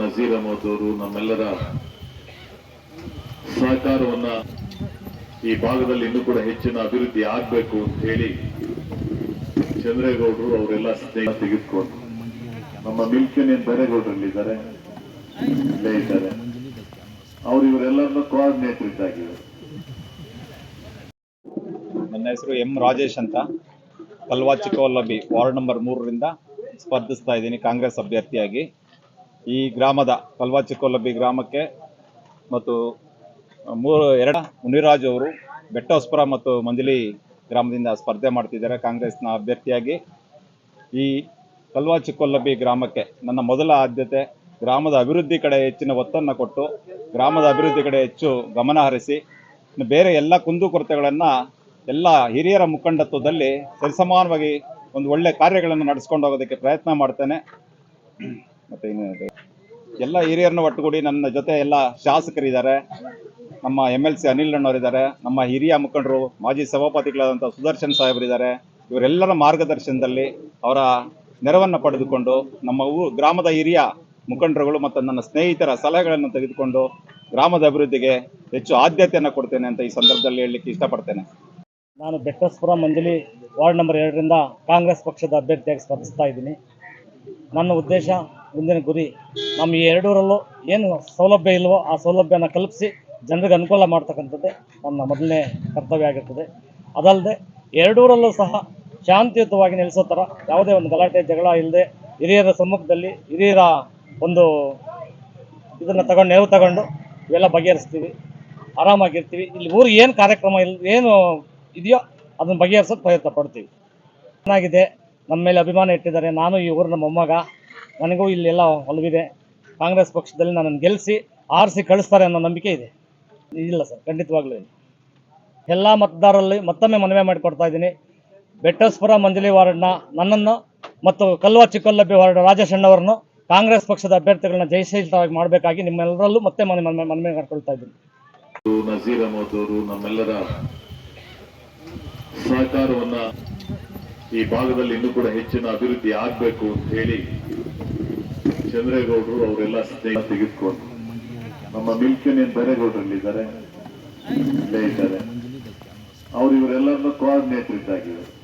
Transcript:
ನಜೀರ್ ಅಹಮದ್ ಅವರು ನಮ್ಮೆಲ್ಲರ ಸಹಕಾರವನ್ನ ಈ ಭಾಗದಲ್ಲಿ ಇನ್ನೂ ಕೂಡ ಹೆಚ್ಚಿನ ಅಭಿವೃದ್ಧಿ ಆಗ್ಬೇಕು ಅಂತ ಹೇಳಿ ಚಂದ್ರೇಗೌಡರು ಅವರೆಲ್ಲ ಸ್ನೇಹ ತೆಗೆದುಕೊಂಡು ನಮ್ಮ ಮಿಲ್ಕಿನಿಯನ್ ಬೇರೆಗೌಡರಲ್ಲಿದ್ದಾರೆ ಇಲ್ಲೇ ಇದ್ದಾರೆ. ಅವ್ರು ಇವರೆಲ್ಲರನ್ನು ಕೋಆರ್ಡಿನೇಟರ್ ಇದ್ದಾಗಿದ್ದಾರೆ ನನ್ನ ಹೆಸರು ಎಂ ರಾಜೇಶ್ ಅಂತ. ಕಲ್ವಾ ವಾರ್ಡ್ ನಂಬರ್ ಮೂರರಿಂದ ಸ್ಪರ್ಧಿಸ್ತಾ ಇದ್ದೀನಿ ಕಾಂಗ್ರೆಸ್ ಅಭ್ಯರ್ಥಿಯಾಗಿ. ಈ ಗ್ರಾಮದ ಕಲ್ವಾ ಚಿಕ್ಕೊಲ್ಲಬ್ಬಿ ಗ್ರಾಮಕ್ಕೆ ಮತ್ತು ಮೂರು, ಎರಡ ಮುನಿರಾಜ್ ಅವರು ಬೆಟ್ಟಹೊಸ್ಪುರ ಮತ್ತು ಮಂಜಲಿ ಗ್ರಾಮದಿಂದ ಸ್ಪರ್ಧೆ ಮಾಡ್ತಿದ್ದಾರೆ ಕಾಂಗ್ರೆಸ್ನ ಅಭ್ಯರ್ಥಿಯಾಗಿ. ಈ ಕಲ್ವಾ ಚಿಕ್ಕೊಲ್ಲಬ್ಬಿ ಗ್ರಾಮಕ್ಕೆ ನನ್ನ ಮೊದಲ ಆದ್ಯತೆ ಗ್ರಾಮದ ಅಭಿವೃದ್ಧಿ ಕಡೆ ಹೆಚ್ಚಿನ ಒತ್ತನ್ನು ಕೊಟ್ಟು, ಗ್ರಾಮದ ಅಭಿವೃದ್ಧಿ ಕಡೆ ಹೆಚ್ಚು ಗಮನ ಹರಿಸಿ ಬೇರೆ ಎಲ್ಲ ಕುಂದುಕೊರತೆಗಳನ್ನು ಎಲ್ಲ ಹಿರಿಯರ ಮುಖಂಡತ್ವದಲ್ಲಿ ಸರಿಸಮಾನವಾಗಿ ಒಂದು ಒಳ್ಳೆ ಕಾರ್ಯಗಳನ್ನು ನಡೆಸ್ಕೊಂಡು ಹೋಗೋದಕ್ಕೆ ಪ್ರಯತ್ನ ಮಾಡ್ತೇನೆ. ಮತ್ತೆ ಇನ್ನೇನಿದೆ ಎಲ್ಲ ಹಿರಿಯರನ್ನ ಒಟ್ಟುಗೂಡಿ ನನ್ನ ಜೊತೆ ಎಲ್ಲ ಶಾಸಕರಿದ್ದಾರೆ. ನಮ್ಮ ಎಂ ಎಲ್ ಸಿ ಅನಿಲ್ ಅಣ್ಣವರಿದ್ದಾರೆ ನಮ್ಮ ಹಿರಿಯ ಮುಖಂಡರು, ಮಾಜಿ ಸಭಾಪತಿಗಳಾದಂಥ ಸುದರ್ಶನ್ ಸಾಹೇಬರಿದ್ದಾರೆ. ಇವರೆಲ್ಲರ ಮಾರ್ಗದರ್ಶನದಲ್ಲಿ ಅವರ ನೆರವನ್ನು ಪಡೆದುಕೊಂಡು ನಮ್ಮ ಗ್ರಾಮದ ಹಿರಿಯ ಮುಖಂಡರುಗಳು ಮತ್ತು ನನ್ನ ಸ್ನೇಹಿತರ ಸಲಹೆಗಳನ್ನು ತೆಗೆದುಕೊಂಡು ಗ್ರಾಮದ ಅಭಿವೃದ್ಧಿಗೆ ಹೆಚ್ಚು ಆದ್ಯತೆಯನ್ನು ಕೊಡ್ತೇನೆ ಅಂತ ಈ ಸಂದರ್ಭದಲ್ಲಿ ಹೇಳಲಿಕ್ಕೆ ಇಷ್ಟಪಡ್ತೇನೆ. ನಾನು ಬೆಟ್ಟಸ್ಪುರ ಮಂಜಲಿ ವಾರ್ಡ್ ನಂಬರ್ ಎರಡರಿಂದ ಕಾಂಗ್ರೆಸ್ ಪಕ್ಷದ ಅಭ್ಯರ್ಥಿಯಾಗಿ ಸ್ಪರ್ಧಿಸ್ತಾ ಇದ್ದೀನಿ. ನನ್ನ ಉದ್ದೇಶ ಮುಂದಿನ ಗುರಿ. ನಮ್ಮ ಈ ಎರಡೂರಲ್ಲೂ ಏನು ಸೌಲಭ್ಯ ಇಲ್ವೋ ಆ ಸೌಲಭ್ಯನ ಕಲ್ಪಿಸಿ ಜನರಿಗೆ ಅನುಕೂಲ ಮಾಡ್ತಕ್ಕಂಥದ್ದೇ ನನ್ನ ಮೊದಲನೇ ಕರ್ತವ್ಯ ಆಗಿರ್ತದೆ. ಅದಲ್ಲದೆ ಎರಡೂರಲ್ಲೂ ಸಹ ಶಾಂತಿಯುತವಾಗಿ ನೆಲೆಸೋ ಥರ ಯಾವುದೇ ಒಂದು ಗಲಾಟೆ, ಜಗಳ ಇಲ್ಲದೆ ಹಿರಿಯರ ಸಮ್ಮುಖದಲ್ಲಿ ಹಿರಿಯರ ಒಂದು ಇದನ್ನು ತಗೊಂಡು, ನೆರವು ತಗೊಂಡು ಇವೆಲ್ಲ ಬಗೆಹರಿಸ್ತೀವಿ. ಆರಾಮಾಗಿರ್ತೀವಿ. ಇಲ್ಲಿ ಊರಿಗೆ ಏನು ಕಾರ್ಯಕ್ರಮ ಇಲ್ಲ ಏನು ಇದೆಯೋ ಅದನ್ನು ಬಗೆಹರಿಸೋಕೆ ಪ್ರಯತ್ನ ಪಡ್ತೀವಿ. ಚೆನ್ನಾಗಿದೆ. ನಮ್ಮ ಮೇಲೆ ಅಭಿಮಾನ ಇಟ್ಟಿದ್ದಾರೆ. ನಾನು ಈ ಊರಿನ ಮೊಮ್ಮಗ. ನನಗೂ ಇಲ್ಲೆಲ್ಲ ಒಲವಿದೆ. ಕಾಂಗ್ರೆಸ್ ಪಕ್ಷದಲ್ಲಿ ನನ್ನನ್ನು ಗೆಲ್ಲಿಸಿ ಆರಿಸಿ ಕಳಿಸ್ತಾರೆ ಅನ್ನೋ ನಂಬಿಕೆ ಇದೆ. ಇಲ್ಲ ಸರ್, ಖಂಡಿತವಾಗ್ಲೂ ಇಲ್ಲ. ಎಲ್ಲ ಮತದಾರರಲ್ಲಿ ಮತ್ತೊಮ್ಮೆ ಮನವಿ ಮಾಡಿಕೊಡ್ತಾ ಇದ್ದೀನಿ. ಬೆಟ್ಟಸ್ಪುರ ಮಂಜಲಿ ವಾರ್ಡ್ನ ನನ್ನನ್ನು ಮತ್ತು ಕಲ್ವಾ ಚಿಕ್ಕಲ್ಲಭ್ಯ ವಾರ್ಡ್ ರಾಜೇಶ್ ಅಣ್ಣವರನ್ನು ಕಾಂಗ್ರೆಸ್ ಪಕ್ಷದ ಅಭ್ಯರ್ಥಿಗಳನ್ನ ಜಯಶೀಲವಾಗಿ ಮಾಡಬೇಕಾಗಿ ನಿಮ್ಮೆಲ್ಲರಲ್ಲೂ ಮತ್ತೆ ಮನೆ ಮನವಿ ಮನವಿ ಮಾಡ್ಕೊಳ್ತಾ ಇದ್ದೀನಿ. ನಜೀರ್ ಅಹಮದ್ ನಮ್ಮೆಲ್ಲರ ಸಹಕಾರವನ್ನ ಈ ಭಾಗದಲ್ಲಿ ಇನ್ನೂ ಕೂಡ ಹೆಚ್ಚಿನ ಅಭಿವೃದ್ಧಿ ಆಗಬೇಕು ಅಂತ ಹೇಳಿ ಚಂದ್ರೇಗೌಡರು ಅವರೆಲ್ಲ ತೆಗೆದುಕೊಂಡು ನಮ್ಮ ಮಿಲ್ಕಿನ ಬೇರೆಗೌಡರಲ್ಲಿದ್ದಾರೆ ಇಲ್ಲೇ ಇದ್ದಾರೆ. ಅವ್ರು ಇವರೆಲ್ಲರನ್ನು ಕೋಆರ್ಡಿನೇಟರ್ ಇದ್ದಾಗಿದ್ದಾರೆ.